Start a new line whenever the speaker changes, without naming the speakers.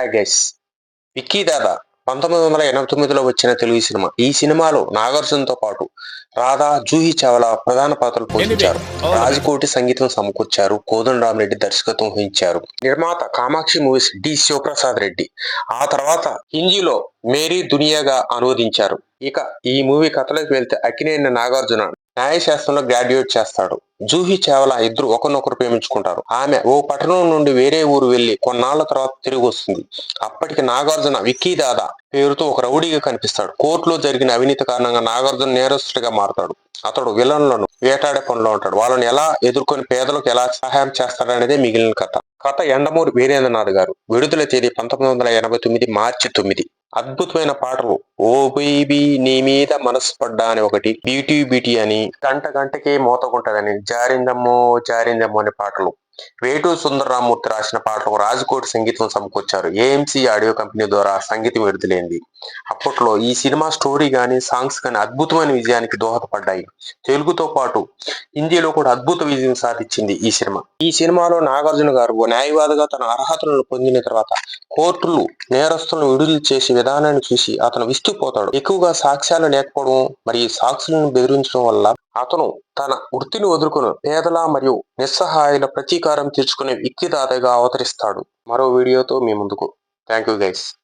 Hi guys Vicky దాదా పంతొమ్మిది వందల ఎనభై తొమ్మిదిలో వచ్చిన తెలుగు సినిమా. ఈ సినిమాలో నాగార్జునతో పాటు రాధా జూహి చావ్లా ప్రధాన పాత్రలు పోషించారు. రాజకోటి సంగీతం సమకూర్చారు. కోదండరామరెడ్డి దర్శకత్వం వహించారు. నిర్మాత కామాక్షి మూవీస్ డి. శివప్రసాద్ రెడ్డి. ఆ తర్వాత హిందీలో మేరీ దునియాగా అనువదించారు. ఇక ఈ మూవీ కథలోకి వెళ్తే అక్కినేని నాగార్జున న్యాయశాస్త్రంలో గ్రాడ్యుయేట్ చేస్తాడు. జూహి చావలా ఇద్దరు ఒకరినొకరు ప్రేమించుకుంటారు. ఆమె ఓ పట్టణం నుండి వేరే ఊరు వెళ్ళి కొన్నాళ్ళ తర్వాత తిరిగి వస్తుంది. అప్పటికి నాగార్జున విక్కీ దాదా పేరుతో ఒక రౌడీగా కనిపిస్తాడు. కోర్టులో జరిగిన అవినీతి కారణంగా నాగార్జున నేరస్తుడిగా మారతాడు. అతడు విలన్లను వేటాడే పనిలో ఉంటాడు. వాళ్ళని ఎలా ఎదుర్కొని పేదలకు ఎలా సహాయం చేస్తాడనేదే మిగిలిన కథ. కథ ఎండమూరి వీరేంద్రనాథ్ గారు. విడుదల తేదీ పంతొమ్మిది వందల ఎనభై తొమ్మిది మార్చి తొమ్మిది. అద్భుతమైన పాటలు ఓ బేబీ నీ మీద మనసు పడ్డా అని ఒకటి బీటీ బీటీ అని గంట గంటకే మోతకుంటదని జారిందమ్మో జారిందమ్మో అనే పాటలు. వేటూ సుందరరామూర్తి రాసిన పాటలకు రాజకోటి సంగీతం సమకూర్చారు. ఏఎంసీ ఆడియో కంపెనీ ద్వారా సంగీతం విడుదలైంది. అప్పట్లో ఈ సినిమా స్టోరీ కానీ సాంగ్స్ గాని అద్భుతమైన విజయానికి దోహదపడ్డాయి. తెలుగుతో పాటు హిందీలో కూడా అద్భుత విజయం సాధించింది ఈ సినిమా. ఈ సినిమాలో నాగార్జున గారు ఓ న్యాయవాదిగా తన అర్హతలను పొందిన తర్వాత కోర్టులు నేరస్తులను విడుదల చేసే విధానాన్ని చూసి అతను పోతాడు. ఎక్కువగా సాక్ష్యాలు లేకపోవడం మరియు సాక్షులను బెదిరించడం వల్ల అతను తన వృత్తిని వదులుకుని పేదల మరియు నిస్సహాయుల ప్రతీకారం తీర్చుకునే వ్యక్తిదాతగా అవతరిస్తాడు. మరో వీడియోతో మీ ముందుకు. Thank you guys.